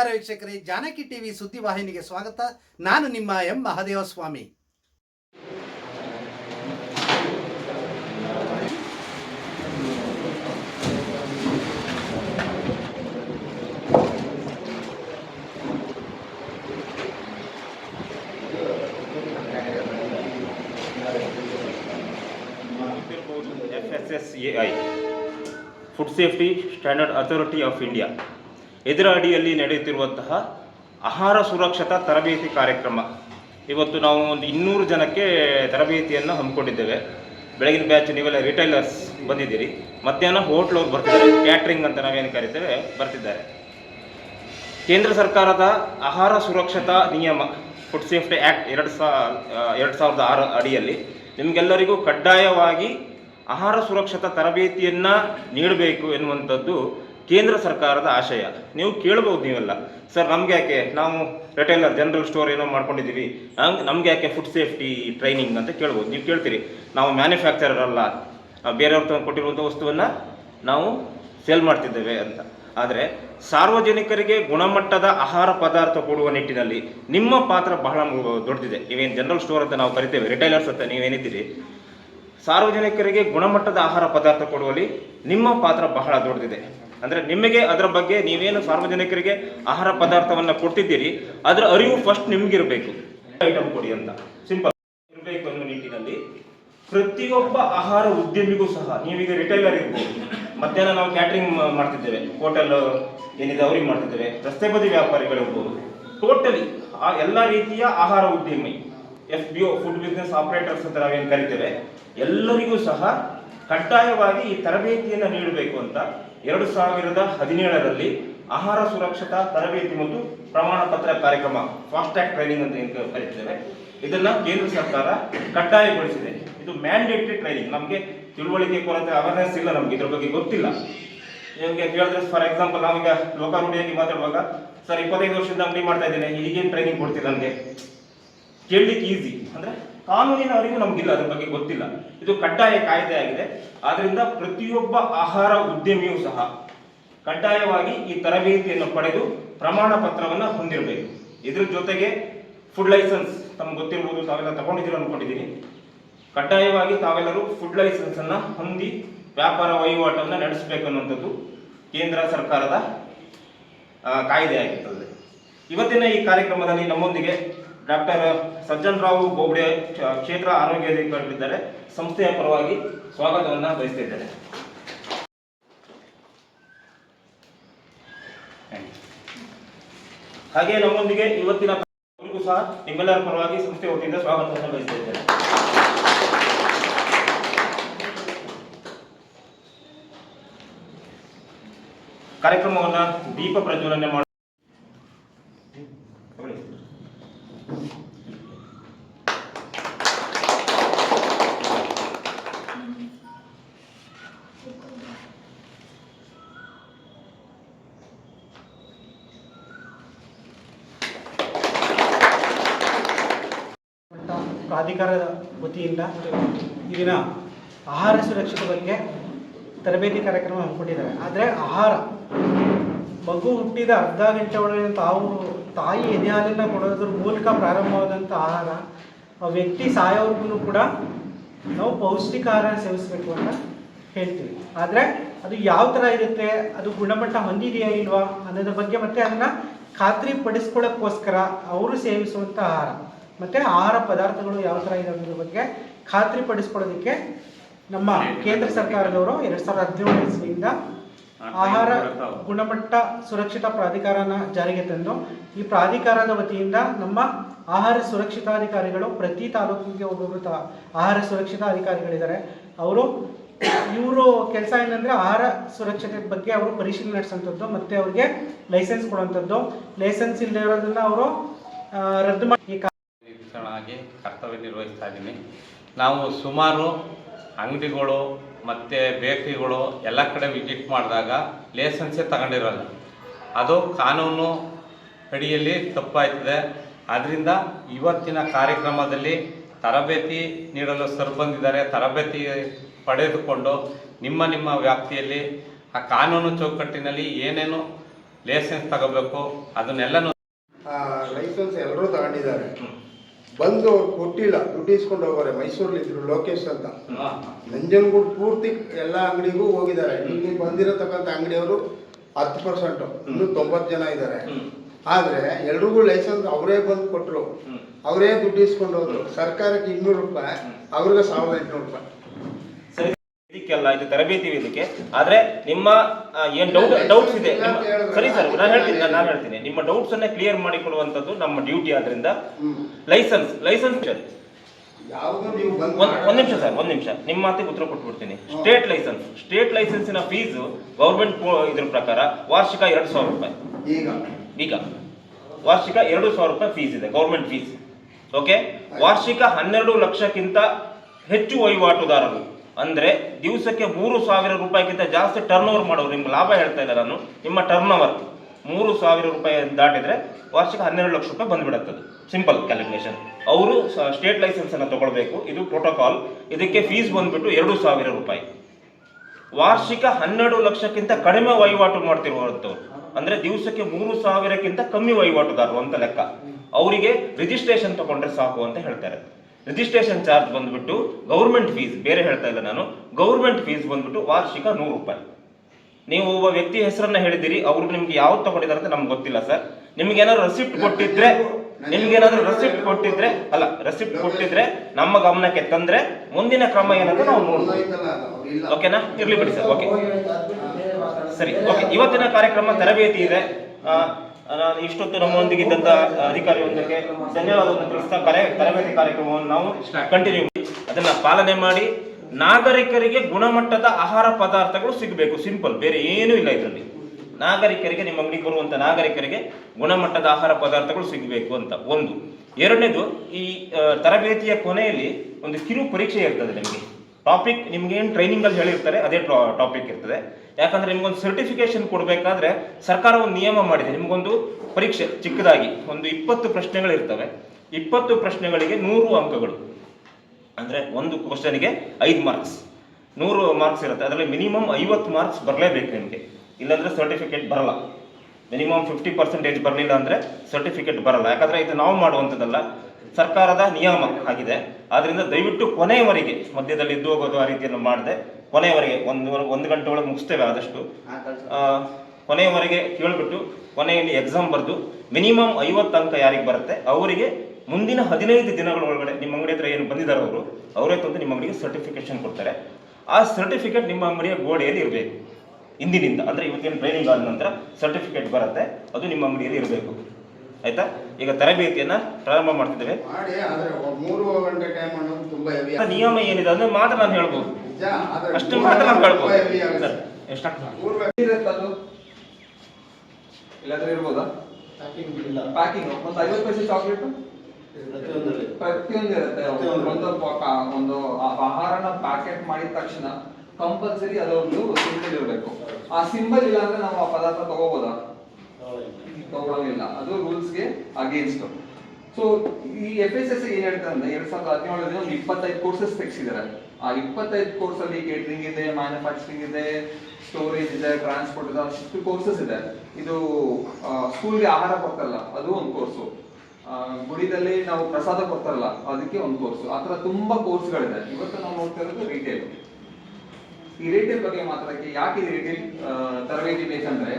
ನಮಸ್ಕಾರ ವೀಕ್ಷಕರೇ, ಜಾನಕಿ ಟಿವಿ ಸುದ್ದಿವಾಹಿನಿಗೆ ಸ್ವಾಗತ. ನಾನು ನಿಮ್ಮ M Mahadeva Swamy F S food safety standard authority of India ಇದರ ಅಡಿಯಲ್ಲಿ ನಡೆಯುತ್ತಿರುವಂತಹ ಆಹಾರ ಸುರಕ್ಷತಾ ತರಬೇತಿ ಕಾರ್ಯಕ್ರಮ. ಇವತ್ತು ನಾವು ಒಂದು ಇನ್ನೂರು ಜನಕ್ಕೆ ತರಬೇತಿಯನ್ನು ಹಮ್ಮಿಕೊಂಡಿದ್ದೇವೆ. ಬೆಳಗಿನ ಬ್ಯಾಚ್ ನೀವೆಲ್ಲ ರಿಟೈಲರ್ಸ್ ಬಂದಿದ್ದೀರಿ. ಮಧ್ಯಾಹ್ನ ಹೋಟ್ಲವ್ರು ಬರ್ತಿದ್ದಾರೆ. ಕ್ಯಾಟ್ರಿಂಗ್ ಅಂತ ನಾವೇನು ಕರಿತೇವೆ? ಬರ್ತಿದ್ದಾರೆ. ಕೇಂದ್ರ ಸರ್ಕಾರದ ಆಹಾರ ಸುರಕ್ಷತಾ ನಿಯಮ ಫುಡ್ ಸೇಫ್ಟಿ ಆ್ಯಕ್ಟ್ ಎರಡು ಸಾ, ಎರಡು ಸಾವಿರದ ಆರು ಅಡಿಯಲ್ಲಿ ನಿಮಗೆಲ್ಲರಿಗೂ ಕಡ್ಡಾಯವಾಗಿ ಆಹಾರ ಸುರಕ್ಷತಾ ತರಬೇತಿಯನ್ನು ನೀಡಬೇಕು ಎನ್ನುವಂಥದ್ದು ಕೇಂದ್ರ ಸರ್ಕಾರದ ಆಶಯ. ನೀವು ಕೇಳ್ಬೋದು ನೀವೆಲ್ಲ. ಸರ್, ನಮ್ಗೆ ಯಾಕೆ? ನಾವು ರಿಟೈಲರ್, ಜನರಲ್ ಸ್ಟೋರ್ ಏನೋ ಮಾಡ್ಕೊಂಡಿದ್ದೀವಿ. ನಮ್ಗೆ ಯಾಕೆ ಫುಡ್ ಸೇಫ್ಟಿ ಟ್ರೈನಿಂಗ್ ಅಂತ ಕೇಳ್ಬೋದು. ನೀವು ಕೇಳ್ತೀರಿ. ನಾವು ಮ್ಯಾನುಫ್ಯಾಕ್ಚರರ್ ಅಲ್ಲ. ಬೇರೆಯವ್ರ ಕೊಟ್ಟಿರುವಂಥ ವಸ್ತುವನ್ನು ನಾವು ಸೇಲ್ ಮಾಡ್ತಿದ್ದೇವೆ ಅಂತ. ಆದರೆ ಸಾರ್ವಜನಿಕರಿಗೆ ಗುಣಮಟ್ಟದ ಆಹಾರ ಪದಾರ್ಥ ಕೊಡುವ ನಿಟ್ಟಿನಲ್ಲಿ ನಿಮ್ಮ ಪಾತ್ರ ಬಹಳ ದೊಡ್ಡದಿದೆ. ನೀವೇನು ಜನರಲ್ ಸ್ಟೋರ್ ಅಂತ ನಾವು ಕರಿತೇವೆ, ರಿಟೈಲರ್ಸ್ ಅಂತ ನೀವೇನಿದ್ದೀರಿ ಸಾರ್ವಜನಿಕರಿಗೆ ಗುಣಮಟ್ಟದ ಆಹಾರ ಪದಾರ್ಥ ಕೊಡುವಲ್ಲಿ ನಿಮ್ಮ ಪಾತ್ರ ಬಹಳ ದೊಡ್ಡದಿದೆ. ಅಂದರೆ ನಿಮಗೆ ಅದರ ಬಗ್ಗೆ ನೀವೇನು ಸಾರ್ವಜನಿಕರಿಗೆ ಆಹಾರ ಪದಾರ್ಥವನ್ನ ಕೊಡ್ತಿದ್ದೀರಿ, ಅದರ ಅರಿವು ಫಸ್ಟ್ ನಿಮ್ಗಿರ್ಬೇಕು. ಐಟಮ್ ಕೊಡಿ ಅಂತ. ಸಿಂಪಲ್ ಇರಬೇಕು ಅನ್ನೋ ನಿಟ್ಟಿನಲ್ಲಿ ಪ್ರತಿಯೊಬ್ಬ ಆಹಾರ ಉದ್ಯಮಿಗೂ ಸಹ, ನೀವೀಗ ರಿಟೈಲರ್ ಇರ್ಬೋದು. ಮಧ್ಯಾಹ್ನ ನಾವು ಕ್ಯಾಟ್ರಿಂಗ್ ಮಾಡ್ತಿದ್ದೇವೆ. ಹೋಟೆಲ್ ಏನಿದೆ ಅವ್ರಿಗೆ ಮಾಡ್ತಿದ್ದೇವೆ. ರಸ್ತೆ ಬದಿ ವ್ಯಾಪಾರಿಗಳಿರ್ಬೋದು ಟೋಟಲಿ ಆ ಎಲ್ಲ ರೀತಿಯ ಆಹಾರ ಉದ್ಯಮಿ F B O food business operators ಅಂತ ನಾವೇನು ಕರಿತೇವೆ, ಎಲ್ಲರಿಗೂ ಸಹ ಕಡ್ಡಾಯವಾಗಿ ಈ ತರಬೇತಿಯನ್ನು ನೀಡಬೇಕು ಅಂತ ಎರಡು ಸಾವಿರದ ಹದಿನೇಳರಲ್ಲಿ ಆಹಾರ ಸುರಕ್ಷತಾ ತರಬೇತಿ ಮತ್ತು ಪ್ರಮಾಣ ಪತ್ರ ಕಾರ್ಯಕ್ರಮ ಫಾಸ್ಟ್ ಟ್ರ್ಯಾಕ್ ಟ್ರೈನಿಂಗ್ ಅಂತ ಏನು ಕರಿತೇವೆ ಇದನ್ನ ಕೇಂದ್ರ ಸರ್ಕಾರ ಕಡ್ಡಾಯಗೊಳಿಸಿದೆ. ಇದು ಮ್ಯಾಂಡೇಟರಿ ಟ್ರೈನಿಂಗ್. ನಮಗೆ ತಿಳುವಳಿಕೆ ಕೊರತೆ ಅವೇರ್ನೆಸ್ ಇಲ್ಲ ನಮ್ಗೆ. ಇದ್ರ ಬಗ್ಗೆ ಗೊತ್ತಿಲ್ಲ. ನಿಮಗೆ ಕೇಳಿದ್ರೆ ಫಾರ್ ಎಕ್ಸಾಂಪಲ್ ನಾವೀಗ ಲೋಕಾರೂಢಿಯಾಗಿ ಮಾತಾಡುವಾಗ, ಸರ್, ಇಪ್ಪತ್ತೈದು ವರ್ಷದಿಂದ ಅಂಗಡಿ ಮಾಡ್ತಾ ಇದ್ದೇನೆ, ಈಗೇನು ಟ್ರೈನಿಂಗ್ ಕೊಡ್ತೀರ ನನಗೆ ಕೇಳಲಿಕ್ಕೆ ಈಸಿ ಅಂದ್ರೆ ಕಾನೂನಿನ ಅರಿವು ನಮಗಿಲ್ಲ, ಅದ್ರ ಬಗ್ಗೆ ಗೊತ್ತಿಲ್ಲ. ಇದು ಕಡ್ಡಾಯ ಕಾಯ್ದೆ ಆಗಿದೆ. ಆದ್ರಿಂದ ಪ್ರತಿಯೊಬ್ಬ ಆಹಾರ ಉದ್ಯಮಿಯೂ ಸಹ ಕಡ್ಡಾಯವಾಗಿ ಈ ತರಬೇತಿಯನ್ನು ಪಡೆದು ಪ್ರಮಾಣ ಪತ್ರವನ್ನು ಹೊಂದಿರಬೇಕು. ಇದ್ರ ಜೊತೆಗೆ ಫುಡ್ ಲೈಸೆನ್ಸ್ ತಮ್ಗೆ ಗೊತ್ತಿರ್ಬೋದು, ತಾವೆಲ್ಲ ತಗೊಂಡಿದ್ದೀರ ಅನ್ಕೊಂಡಿದ್ದೀನಿ. ಕಡ್ಡಾಯವಾಗಿ ತಾವೆಲ್ಲರೂ ಫುಡ್ ಲೈಸೆನ್ಸ್ ಅನ್ನ ಹೊಂದಿ ವ್ಯಾಪಾರ ವಹಿವಾಟನ್ನು ನಡೆಸಬೇಕು ಅನ್ನುವಂಥದ್ದು ಕೇಂದ್ರ ಸರ್ಕಾರದ ಕಾಯ್ದೆ ಆಗಿರ್ತದೆ. ಇವತ್ತಿನ ಈ ಕಾರ್ಯಕ್ರಮದಲ್ಲಿ ನಮ್ಮೊಂದಿಗೆ ಡಾಕ್ಟರ್ ಸಜ್ಜನ್ ರಾವ್ ಬೋಬ್ಡೆ ಕ್ಷೇತ್ರ ಆರೋಗ್ಯ ಅಧಿಕಾರಿಗಳಿದ್ದಾರೆ ಸಂಸ್ಥೆಯ ಪರವಾಗಿ ಸ್ವಾಗತವನ್ನು ಬಯಸ್ತಿದ್ದೇನೆ. ಹಾಗೆ ನಮ್ಮೊಂದಿಗೆ ಇವತ್ತಿನ ಸಹ ನಿಮ್ಮೆಲ್ಲರ ಪರವಾಗಿ ಸಂಸ್ಥೆ ವತಿಯಿಂದ ಸ್ವಾಗತವನ್ನು ಬಯಸ್ತಿದ್ದೇನೆ. ಕಾರ್ಯಕ್ರಮವನ್ನು ದೀಪ ಪ್ರಜ್ವಲನೆ ಮಾಡಿ ಪ್ರಾಧಿಕಾರದ ವತಿಯಿಂದ ಈ ದಿನ ಆಹಾರ ಸುರಕ್ಷತೆ ಬಗ್ಗೆ ತರಬೇತಿ ಕಾರ್ಯಕ್ರಮ ಹಮ್ಮಿಕೊಂಡಿದ್ದಾರೆ. ಆದರೆ ಆಹಾರ, ಮಗು ಹುಟ್ಟಿದ ಅರ್ಧ ಗಂಟೆ ಒಳಗೆ ತಾವು ತಾಯಿ ಎದೆ ಹಾಲನ್ನು ಕೊಡೋದ್ರ ಮೂಲಕ ಪ್ರಾರಂಭವಾದಂಥ ಆಹಾರ, ಆ ವ್ಯಕ್ತಿ ಸಾಯೋವರೆಗೂ ಕೂಡ ನಾವು ಪೌಷ್ಟಿಕ ಆಹಾರ ಸೇವಿಸಬೇಕು ಅಂತ ಹೇಳ್ತೀವಿ. ಆದರೆ ಅದು ಯಾವ ಥರ ಇರುತ್ತೆ, ಅದು ಗುಣಮಟ್ಟ ಹೊಂದಿದೆಯಾ ಇಲ್ವಾ ಅನ್ನೋದ್ರ ಬಗ್ಗೆ ಮತ್ತೆ ಅದನ್ನು ಖಾತ್ರಿ ಪಡಿಸ್ಕೊಳ್ಳೋಕ್ಕೋಸ್ಕರ ಅವರು ಸೇವಿಸುವಂಥ ಆಹಾರ. ಮತ್ತು ಆಹಾರ ಪದಾರ್ಥಗಳು ಯಾವ ಥರ ಇದೆ ಅನ್ನೋದ್ರ ಬಗ್ಗೆ ಖಾತ್ರಿ ಪಡಿಸ್ಕೊಳ್ಳೋದಕ್ಕೆ ನಮ್ಮ ಕೇಂದ್ರ ಸರ್ಕಾರದವರು ಎರಡ್ ಸಾವಿರದ ಹದಿನೇಳು ಇಸ್ವಿಯಿಂದ ಆಹಾರ ಗುಣಮಟ್ಟ ಸುರಕ್ಷತಾ ಪ್ರಾಧಿಕಾರನ ಜಾರಿಗೆ ತಂದು ಈ ಪ್ರಾಧಿಕಾರದ ವತಿಯಿಂದ ನಮ್ಮ ಆಹಾರ ಸುರಕ್ಷತಾಧಿಕಾರಿಗಳು ಪ್ರತಿ ತಾಲೂಕಿಗೆ ಒಬ್ಬೊಬ್ಬರು ತಾ ಆಹಾರ ಸುರಕ್ಷತಾ ಅಧಿಕಾರಿಗಳಿದ್ದಾರೆ ಅವರು ಇವರು ಕೆಲಸ ಏನಂದ್ರೆ ಆಹಾರ ಸುರಕ್ಷತೆ ಬಗ್ಗೆ ಅವರು ಪರಿಶೀಲನೆ ನಡೆಸುವಂಥದ್ದು ಮತ್ತೆ ಅವ್ರಿಗೆ ಲೈಸೆನ್ಸ್ ಕೊಡುವಂಥದ್ದು ಲೈಸೆನ್ಸ್ ಇಲ್ಲದೆ ಇರೋದನ್ನ ಅವರು ರದ್ದು ಮಾಡಿ ನಿರೀಕ್ಷಣಾಗಿ ಕರ್ತವ್ಯ ನಿರ್ವಹಿಸ್ತಾ ಇದ್ದೀನಿ. ನಾವು ಸುಮಾರು ಅಂಗಡಿಗಳು ಮತ್ತು ಬೇಕ್ರಿಗಳು ಎಲ್ಲ ಕಡೆ ವಿಸಿಟ್ ಮಾಡಿದಾಗ ಲೈಸೆನ್ಸೇ ತಗೊಂಡಿರೋಲ್ಲ. ಅದು ಕಾನೂನು ಅಡಿಯಲ್ಲಿ ತಪ್ಪಾಯ್ತದೆ. ಆದ್ದರಿಂದ ಇವತ್ತಿನ ಕಾರ್ಯಕ್ರಮದಲ್ಲಿ ತರಬೇತಿ ನೀಡಲು ಸರ್ ಬಂದಿದ್ದಾರೆ. ತರಬೇತಿ ಪಡೆದುಕೊಂಡು ನಿಮ್ಮ ನಿಮ್ಮ ವ್ಯಾಪ್ತಿಯಲ್ಲಿ ಆ ಕಾನೂನು ಚೌಕಟ್ಟಿನಲ್ಲಿ ಏನೇನು ಲೈಸೆನ್ಸ್ ತಗೋಬೇಕು ಅದನ್ನೆಲ್ಲನೂ ಲೈಸೆನ್ಸ್ ಎಲ್ಲರೂ ತಗೊಂಡಿದ್ದಾರೆ. ಬಂದು ಅವ್ರು ಕೊಟ್ಟಿಲ್ಲ ದುಡ್ಡು ಇಸ್ಕೊಂಡು ಹೋಗೋರೆ ಮೈಸೂರಲ್ಲಿ ಇದ್ರು ಲೋಕೇಶ್ ಅಂತ. ನಂಜನಗೂಡು ಪೂರ್ತಿ ಎಲ್ಲ ಅಂಗಡಿಗೂ ಹೋಗಿದ್ದಾರೆ. ಇಲ್ಲಿ ಬಂದಿರತಕ್ಕಂಥ ಅಂಗಡಿಯವರು ಹತ್ತು ಪರ್ಸೆಂಟ್ ಇನ್ನು ತೊಂಬತ್ತು ಜನ ಇದ್ದಾರೆ. ಆದರೆ ಎಲ್ರಿಗೂ ಲೈಸೆನ್ಸ್ ಅವರೇ ಬಂದು ಕೊಟ್ಟರು ಅವರೇ ದುಡ್ಡು ಇಸ್ಕೊಂಡು ಹೋದ್ರು. ಸರ್ಕಾರಕ್ಕೆ ಇನ್ನೂರು ರೂಪಾಯಿ ಅವ್ರಿಗೆ ಸಾವಿರದ ಎಂಟುನೂರು ರೂಪಾಯಿ. ಇದಕ್ಕೆಲ್ಲ ಇದು ತರಬೇತಿ ಇದಕ್ಕೆ. ಆದ್ರೆ ನಿಮ್ಮ ಏನ್ ಡೌಟ್ ಡೌಟ್ಸ್ ಇದೆ ಸರಿ ಸರ್ ನಾನು ಹೇಳ್ತೀನಿ ನಾನು ಹೇಳ್ತೀನಿ. ನಿಮ್ಮ ಡೌಟ್ಸ್ ಅನ್ನ ಕ್ಲಿಯರ್ ಮಾಡಿಕೊಡುವಂತದ್ದು ನಮ್ಮ ಡ್ಯೂಟಿ ಆದ್ರಿಂದ. ಲೈಸೆನ್ಸ್ ಲೈಸೆನ್ಸ್ ಒಂದ್ ನಿಮಿಷ ಸರ್ ಒಂದ್ ನಿಮಿಷ. ನಿಮ್ಮ ಮಾತಿಗೆ ಉತ್ತರ ಕೊಟ್ಬಿಡ್ತೀನಿ. ಸ್ಟೇಟ್ ಲೈಸೆನ್ಸ್ ಸ್ಟೇಟ್ ಲೈಸೆನ್ಸಿನ ಫೀಸ್ ಗೌರ್ಮೆಂಟ್ ಇದ್ರ ಪ್ರಕಾರ ವಾರ್ಷಿಕ ಎರಡು ಸಾವಿರ ರೂಪಾಯಿ. ಈಗ. ವಾರ್ಷಿಕ ಎರಡು ಸಾವಿರ ರೂಪಾಯಿ ಫೀಸ್ ಇದೆ ಗೌರ್ಮೆಂಟ್ ಫೀಸ್ ಓಕೆ ವಾರ್ಷಿಕ ಹನ್ನೆರಡು ಲಕ್ಷಕ್ಕಿಂತ ಹೆಚ್ಚು ವಹಿವಾಟುದಾರರು. ಅಂದ್ರೆ ದಿವಸಕ್ಕೆ ಮೂರು ಸಾವಿರ ರೂಪಾಯಿಗಿಂತ ಜಾಸ್ತಿ ಟರ್ನ್ ಓವರ್ ಮಾಡೋರು ನಿಮ್ಗೆ ಲಾಭ ಹೇಳ್ತಾ ಇಲ್ಲ ನಾನು. ನಿಮ್ಮ ಟರ್ನ್ ಓವರ್ ಮೂರು ಸಾವಿರ ರೂಪಾಯಿ ದಾಟಿದ್ರೆ ವಾರ್ಷಿಕ ಹನ್ನೆರಡು ಲಕ್ಷ ರೂಪಾಯಿ ಬಂದುಬಿಡುತ್ತದೆ ಸಿಂಪಲ್ ಕ್ಯಾಲ್ಕುಲೇಷನ್ ಅವರು ಸ್ಟೇಟ್ ಲೈಸೆನ್ಸ್ ಅನ್ನು ತಗೊಳ್ಬೇಕು. ಇದು ಪ್ರೋಟೋಕಾಲ್ ಇದಕ್ಕೆ ಫೀಸ್ ಬಂದುಬಿಟ್ಟು ಎರಡು ಸಾವಿರ ರೂಪಾಯಿ. ವಾರ್ಷಿಕ ಹನ್ನೆರಡು ಲಕ್ಷಕ್ಕಿಂತ ಕಡಿಮೆ ವಹಿವಾಟು ಮಾಡ್ತಿರುವಂಥವ್ರು ಅಂದ್ರೆ ದಿವಸಕ್ಕೆ ಮೂರು ಸಾವಿರಕ್ಕಿಂತ ಕಮ್ಮಿ ವಹಿವಾಟುದಾರರು ಅಂತ ಲೆಕ್ಕ. ಅವರಿಗೆ ರಿಜಿಸ್ಟ್ರೇಷನ್ ತಗೊಂಡ್ರೆ ಸಾಕು ಅಂತ ಹೇಳ್ತಾರೆ ರಿಜಿಸ್ಟ್ರೇಷನ್ ಚಾರ್ಜ್ ಬಂದ್ಬಿಟ್ಟು ಗೌರ್ಮೆಂಟ್ ಫೀಸ್ ಬೇರೆ ಹೇಳ್ತಾ ಇಲ್ಲ ನಾನು. ಗೌರ್ಮೆಂಟ್ ಫೀಸ್ ಬಂದ್ಬಿಟ್ಟು ವಾರ್ಷಿಕ ನೂರು ರೂಪಾಯಿ. ನೀವು ಒಬ್ಬ ವ್ಯಕ್ತಿ ಹೆಸರನ್ನ ಹೇಳಿದಿರಿ ಅವ್ರು ನಿಮ್ಗೆ ಯಾವ್ದು ತಗೊಂಡಿದ್ದಾರೆ ಅಂತ ನಮ್ಗೆ ಗೊತ್ತಿಲ್ಲ ಸರ್. ನಿಮ್ಗೆ ಏನಾದ್ರು ರೆಸಿಪ್ಟ್ ಕೊಟ್ಟಿದ್ರೆ ನಿಮ್ಗೆ ಏನಾದ್ರು ರೆಸಿಪ್ಟ್ ಕೊಟ್ಟಿದ್ರೆ ಅಲ್ಲ ರೆಸಿಪ್ಟ್ ಕೊಟ್ಟಿದ್ರೆ ನಮ್ಮ ಗಮನಕ್ಕೆ ತಂದ್ರೆ ಮುಂದಿನ ಕ್ರಮ ಏನಂತ ನಾವು ಇಲ್ಲ. ಓಕೆನಾ ಇರ್ಲಿ ಬಿಡಿ ಸರ್ ಓಕೆ ಸರಿ ಓಕೆ ಇವತ್ತಿನ ಕಾರ್ಯಕ್ರಮ ತರಬೇತಿ ಇದೆ. ನಾನು ಇಷ್ಟೊತ್ತು ನಮ್ಮೊಂದಿಗೆ ಇದ್ದಂತ ಅಧಿಕಾರಿ ಒಂದಕ್ಕೆ ಕರೆ ತರಬೇತಿ ಕಾರ್ಯಕ್ರಮವನ್ನು ನಾವು ಕಂಟಿನ್ಯೂ ಅದನ್ನ ಪಾಲನೆ ಮಾಡಿ, ನಾಗರಿಕರಿಗೆ ಗುಣಮಟ್ಟದ ಆಹಾರ ಪದಾರ್ಥಗಳು ಸಿಗಬೇಕು. ಸಿಂಪಲ್ ಬೇರೆ ಏನೂ ಇಲ್ಲ ಇದರಲ್ಲಿ. ನಾಗರಿಕರಿಗೆ, ನಿಮ್ಮ ಅಂಗಡಿಗೆ ಬರುವಂತ ನಾಗರಿಕರಿಗೆ ಗುಣಮಟ್ಟದ ಆಹಾರ ಪದಾರ್ಥಗಳು ಸಿಗಬೇಕು ಅಂತ. ಒಂದು. ಎರಡನೇದು, ಈ ತರಬೇತಿಯ ಕೊನೆಯಲ್ಲಿ ಒಂದು ಕಿರು ಪರೀಕ್ಷೆ ಇರ್ತದೆ ನಿಮಗೆ. ಟಾಪಿಕ್ ನಿಮ್ಗೆ ಏನು ಟ್ರೈನಿಂಗ್ ಅಲ್ಲಿ ಹೇಳಿರ್ತಾರೆ, ಅದೇ ಟಾಪಿಕ್ ಇರ್ತದೆ. ಯಾಕಂದ್ರೆ ನಿಮಗೊಂದು ಸರ್ಟಿಫಿಕೇಶನ್ ಕೊಡಬೇಕಾದ್ರೆ ಸರ್ಕಾರ ಒಂದು ನಿಯಮ ಮಾಡಿದೆ. ನಿಮಗೊಂದು ಪರೀಕ್ಷೆ ಚಿಕ್ಕದಾಗಿ, ಒಂದು ಇಪ್ಪತ್ತು ಪ್ರಶ್ನೆಗಳು ಇರ್ತವೆ ಇಪ್ಪತ್ತು ಪ್ರಶ್ನೆಗಳಿಗೆ ನೂರು ಅಂಕಗಳು. ಅಂದ್ರೆ ಒಂದು ಕ್ವಶನ್ಗೆ ಐದು ಮಾರ್ಕ್ಸ್ ನೂರು ಮಾರ್ಕ್ಸ್ ಇರುತ್ತೆ. ಅದರಲ್ಲಿ ಮಿನಿಮಮ್ ಐವತ್ತು ಮಾರ್ಕ್ಸ್ ಬರಲೇಬೇಕು ನಿಮಗೆ. ಇಲ್ಲಾಂದ್ರೆ ಸರ್ಟಿಫಿಕೇಟ್ ಬರಲ್ಲ. ಮಿನಿಮಮ್ ಫಿಫ್ಟಿ ಪರ್ಸೆಂಟೇಜ್ ಬರಲಿಲ್ಲ ಅಂದ್ರೆ ಸರ್ಟಿಫಿಕೇಟ್ ಬರಲ್ಲ. ಯಾಕಂದ್ರೆ ಇದು ನಾವು ಮಾಡುವಂಥದ್ದಲ್ಲ. ಸರ್ಕಾರದ ನಿಯಮ ಆಗಿದೆ. ಆದ್ರಿಂದ ದಯವಿಟ್ಟು ಕೊನೆಯವರೆಗೆ ಮಧ್ಯದಲ್ಲಿ ಇದ್ದು ಹೋಗೋದು ಆ ರೀತಿಯನ್ನು ಮಾಡದೆ. ಕೊನೆಯವರೆಗೆ ಒಂದು ಒಂದು ಗಂಟೆ ಒಳಗೆ ಮುಗಿಸ್ತೇವೆ ಆದಷ್ಟು. ಆ, ಕೊನೆಯವರೆಗೆ ಕೇಳ್ಬಿಟ್ಟು ಕೊನೆಯಲ್ಲಿ ಎಕ್ಸಾಮ್ ಬರೆದು ಮಿನಿಮಮ್ ಐವತ್ತು ಅಂಕ ಯಾರಿಗೆ ಬರುತ್ತೆ ಅವರಿಗೆ ಮುಂದಿನ ಹದಿನೈದು ದಿನಗಳ ಒಳಗಡೆ ನಿಮ್ಮ ಅಂಗಡಿ ಹತ್ರ ಏನು ಬಂದಿದ್ದಾರೆ ಅವರು ಅವರೇ ತಂದು ನಿಮ್ಮ ಅಂಗಡಿಗೆ ಸರ್ಟಿಫಿಕೇಶನ್ ಕೊಡ್ತಾರೆ. ಆ ಸರ್ಟಿಫಿಕೇಟ್ ನಿಮ್ಮ ಅಂಗಡಿಯ ಗೋಡೆಯಲ್ಲಿ ಇರಬೇಕು. ಇಂದಿನಿಂದ ಅಂದರೆ ಇವತ್ತೇನು ಟ್ರೈನಿಂಗ್ ಆದ ನಂತರ ಸರ್ಟಿಫಿಕೇಟ್ ಬರುತ್ತೆ ಅದು ನಿಮ್ಮ ಅಂಗಡಿಯಲ್ಲಿ ಇರಬೇಕು. ಆಯ್ತಾ? ಈಗ ತರಬೇತಿಯನ್ನ ಪ್ರಾರಂಭ ಮಾಡ್ತಿದ್ದೇವೆ. ಮಾಡಿ ಆದ್ರೆ ಮೂರು ಗಂಟೆ ಟೈಮ್ ಅನ್ನೋದು ತುಂಬಾ ಹೆವಿ ಆ ನಿಯಮ ಏನಿದೆ ಅಂದ್ರೆ ಮಾತ್ರ ನಾನು ಹೇಳ್ಬೋದು. ಅಷ್ಟು ಮಾತ್ರ ಆಗುತ್ತೆ. ಸರ್, ಎಷ್ಟಾಗ್ತದೆ? ಇಲ್ಲಾದ್ರೆ ಇರ್ಬೋದಾ? ಪ್ಯಾಕಿಂಗ್ ಒಂದು ಐವತ್ತು ಪೈಸೆ ಚಾಕ್ಲೇಟ್ ಪ್ರತಿಯೊಂದು ಇರುತ್ತೆ ಒಂದು ಒಂದು ಆ- ಆಹಾರನ ಪ್ಯಾಕೆಟ್ ಮಾಡಿದ ತಕ್ಷಣ ಕಂಪಲ್ಸರಿ ಅದೊಂದು ಸಿಂಬಲ್ ಇರಬೇಕು. ಆ ಸಿಂಬಲ್ ಇಲ್ಲ ಅಂದ್ರೆ ನಾವು ಆ ಪದಾರ್ಥ ತಗೋಬೋದಾ? ತಗೊಳಂಗಿಲ್ಲ. ಅದು ರೂಲ್ಸ್ಗೆ ಅಗೇನ್ಸ್ಟ್ ಸೊ ಈ ಎಫ್ ಎಸ್ ಎಸ್ ಏನ್ ಹೇಳ್ತಾರೆ ಅಂದ್ರೆ ಎರಡ್ ಸಾವಿರದ ಹದಿನೇಳರಲ್ಲಿ ಒಂದು ಇಪ್ಪತ್ತೈದು ಕೋರ್ಸಸ್ ತೆಗೆಸಿದ್ದಾರೆ ಆ ಇಪ್ಪತ್ತೈದು ಕೋರ್ಸ್ ಅಲ್ಲಿ ಕೇಟರಿಂಗ್ ಇದೆ ಮ್ಯಾನುಫ್ಯಾಕ್ಚರಿಂಗ್ ಇದೆ ಸ್ಟೋರೇಜ್ ಇದೆ ಟ್ರಾನ್ಸ್ಪೋರ್ಟ್ ಇದೆ, ಅಷ್ಟು ಕೋರ್ಸಸ್ ಇದೆ. ಇದು ಸ್ಕೂಲ್ಗೆ ಆಹಾರ ಕೊಡ್ತಾರಲ್ಲ, ಅದು ಒಂದು ಕೋರ್ಸು ಗುಡಿದಲ್ಲಿ ನಾವು ಪ್ರಸಾದ ಕೊಡ್ತಾರಲ್ಲ, ಅದಕ್ಕೆ ಒಂದು ಕೋರ್ಸು ಆ ಥರ ತುಂಬಾ ಕೋರ್ಸ್ಗಳಿದೆ ಇವತ್ತು ನಾವು ನೋಡ್ತಾ ಇರೋದು ರಿಟೇಲ್ ಈ ರಿಟೇಲ್ ಬಗ್ಗೆ ಮಾತಾಡಕ್ಕೆ ಯಾಕೆ ರಿಟೇಲ್ ತರಬೇತಿ ಬೇಕಂದ್ರೆ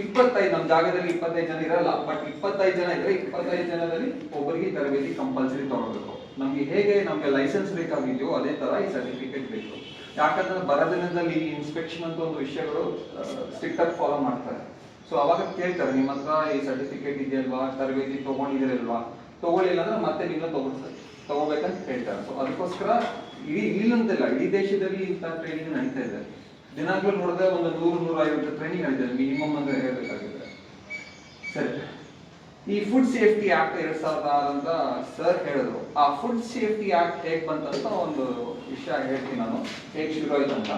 ಇಪ್ಪತ್ತೈದು ನಮ್ಮ ಜಾಗದಲ್ಲಿ ಇಪ್ಪತ್ತೈದು ಜನ ಇರಲ್ಲ ಬಟ್ ಇಪ್ಪತ್ತೈದು ಜನ ಇದ್ರೆ ಇಪ್ಪತ್ತೈದು ಜನದಲ್ಲಿ ಒಬ್ಬರಿಗೆ ತರಬೇತಿ ಕಂಪಲ್ಸರಿ ತಗೋಬೇಕು ನಮ್ಗೆ ಹೇಗೆ ನಮ್ಗೆ ಲೈಸೆನ್ಸ್ ಬೇಕಾಗಿದೆಯೋ ಅದೇ ತರ ಈ ಸರ್ಟಿಫಿಕೇಟ್ ಬೇಕು. ಯಾಕಂದ್ರೆ ಬರದಿನದಲ್ಲಿ ಇನ್ಸ್ಪೆಕ್ಷನ್ ಅಂತ ಒಂದು ವಿಷಯಗಳು ಸ್ಟ್ರಿಕ್ಟ್ ಆಗಿ ಫಾಲೋ ಮಾಡ್ತಾರೆ. ಸೊ ಅವಾಗ ಕೇಳ್ತಾರೆ, ನಿಮ್ಮ ಹತ್ರ ಈ ಸರ್ಟಿಫಿಕೇಟ್ ಇದೆಯಲ್ವಾ? ತರಬೇತಿ ತಗೊಂಡಿದ್ದೀರಲ್ವಾ? ತಗೊಳ್ಳಿಲ್ಲ ಅಂದ್ರೆ ಮತ್ತೆ ನೀವು ತಗೊಳ್ತಾರೆ ತಗೋಬೇಕಂತ ಹೇಳ್ತಾರೆ ಸೊ ಅದಕ್ಕೋಸ್ಕರ ಇಡೀ, ಇಲ್ಲಂತಿಲ್ಲ, ಇಡೀ ದೇಶದಲ್ಲಿ ಇಂಥ ಟ್ರೈನಿಂಗ್ ನಡೀತಾ ಇದೆ. ದಿನಾಗ್ಲೂ ನೋಡಿದ್ರೆ ಒಂದು ನೂರು ನೂರ ಐವತ್ತು ಟ್ರೈನಿಂಗ್ ಆಗಿದೆ ಮಿನಿಮಮ್ ಅಂದ್ರೆ ಹೇಳಬೇಕಾಗಿದೆ ಸರಿ. ಈ ಫುಡ್ ಸೇಫ್ಟಿ ಆಕ್ಟ್ ಎರಡ್ ಸಾವಿರದ ಆರು ಅಂತ ಸರ್ ಹೇಳಿದ್ರು. ಆ ಫುಡ್ ಸೇಫ್ಟಿ ಆಕ್ಟ್ ಹೇಗೆ ಬಂತಂತ ಒಂದು ವಿಷಯ ಹೇಳ್ತೀನಿ ನಾನು. ಹೇಗೆ ಶುರು ಆಯ್ತು ಅಂತ.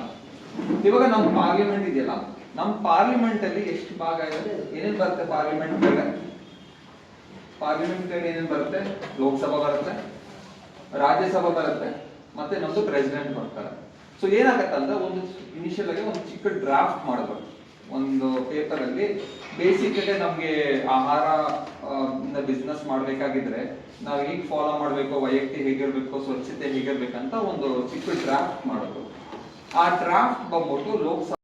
ಇವಾಗ ನಮ್ಮ ಪಾರ್ಲಿಮೆಂಟ್ ಇದೆಯಲ್ಲ ನಮ್ಮ ಪಾರ್ಲಿಮೆಂಟ್ ಅಲ್ಲಿ ಎಷ್ಟು ಭಾಗ ಇದೆ? ಏನೇನ್ ಬರುತ್ತೆ ಪಾರ್ಲಿಮೆಂಟ್ ಮೇಲೆ ಪಾರ್ಲಿಮೆಂಟ್ ಕಡೆ ಏನೇನ್ ಬರುತ್ತೆ? ಲೋಕಸಭಾ ಬರುತ್ತೆ, ರಾಜ್ಯಸಭಾ ಬರುತ್ತೆ, ಮತ್ತೆ ನಮ್ದು ಪ್ರೆಸಿಡೆಂಟ್ ಬರ್ತಾರೆ. ಸೊ ಏನಾಗತ್ತೆ ಅಂದ್ರೆ ಒಂದು ಇನಿಷಿಯಲ್ ಆಗಿ ಒಂದು ಚಿಕ್ಕ ಡ್ರಾಫ್ಟ್ ಮಾಡಬೇಕು. ಒಂದು ಪೇಪರ್ ಅಲ್ಲಿ ಬೇಸಿಕ್ ನಮ್ಗೆ ಆಹಾರ ಬಿಸ್ನೆಸ್ ಮಾಡ್ಬೇಕಾಗಿದ್ರೆ ನಾವು ಹೇಗೆ ಫಾಲೋ ಮಾಡ್ಬೇಕು, ವೈಯಕ್ತಿ ಹೇಗಿರ್ಬೇಕು, ಸ್ವಚ್ಛತೆ ಹೇಗಿರ್ಬೇಕಂತ ಒಂದು ಚಿಕ್ಕ ಡ್ರಾಫ್ಟ್ ಮಾಡೋದು ಆ ಡ್ರಾಫ್ಟ್ ಬಂದ್ಬಿಟ್ಟು ಲೋಕಸಭಾ